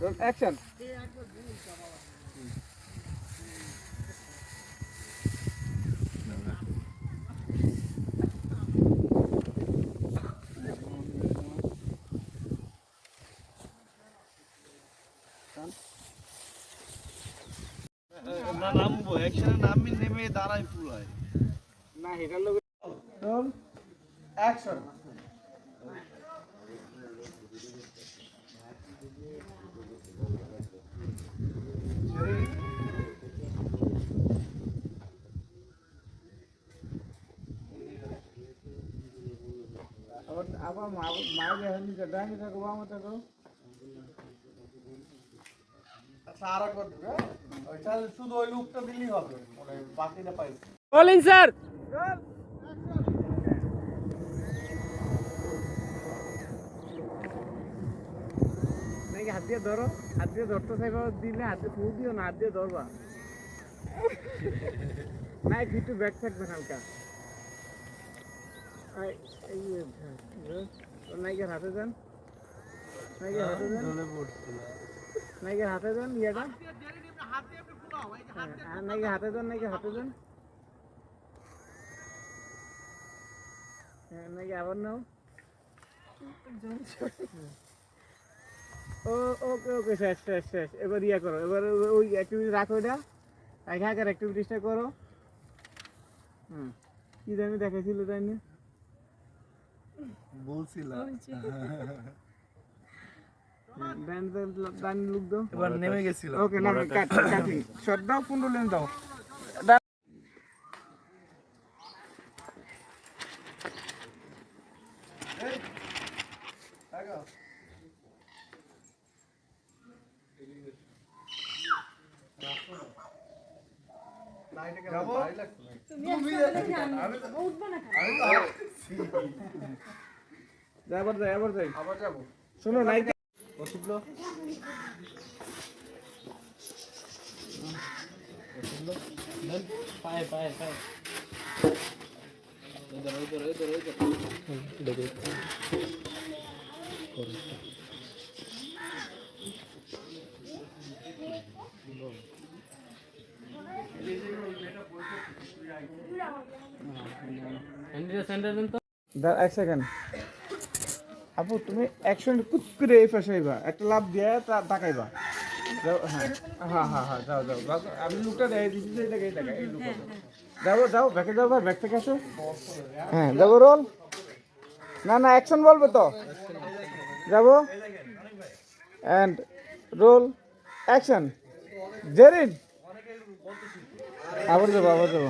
Action নামবো একসাথে নামবি নেমে দাঁড়াই পুরাই না হেটার লোক অ্যাকশন আবার মায়ের হেন ডাঙ্গি থাকো বামে থাকো। দিলেই হবে মানে বাকিটা পাইছি। Bowling sir. হাত দিয়ে ধরো হাত দিয়ে ধরতে চাইবা দিলে হাতে ফুল দিও না হাত দিয়ে ধরবা। না একটু ব্যাক থাকবে হালকা। হ্যাঁ, হাতে নাইকের হাতে নাইকের হাতে যান ইয়েটা হাতে নাইকের হাতে নাকি আবার নাও ও ওকে ওকে এবার ইয়ে করো এবার ওই- অ্যাক্টিভিটি রাখো করো হুম কি জানি দেখাইছিল তাই নিয়ে বলছিলাম। ডান এবার নেমে গেছিল। ওকে না কাট কাটি। শট দাও লেন দাও। যাব? যা এবার যাই এবার যাই আবার যাবো শোনো নাই ওষুধলো পায়ে পায়ে পায়ে ইধর ইধর ইধর ইধর সেন্টার সেন্টার দেন তো দা এক সেকেন্ড আপু, তুমি অ্যাকশন কুত করে এই পাশে আইবা। একটা লাভ দিয়ে তাকাইবা। হ্যাঁ হ্যাঁ হ্যাঁ হ্যাঁ যাও যাও। আমি লুকটা দেখাই দিচ্ছি এই এই লুকটা। যাব যাও, ব্যাকে যাও, ভাই ব্যাক থেকে আসো। হ্যাঁ যাব, রোল। না না অ্যাকশন বলবে তো। যাব। And roll action Jerin. আবার যাব আবার যাব।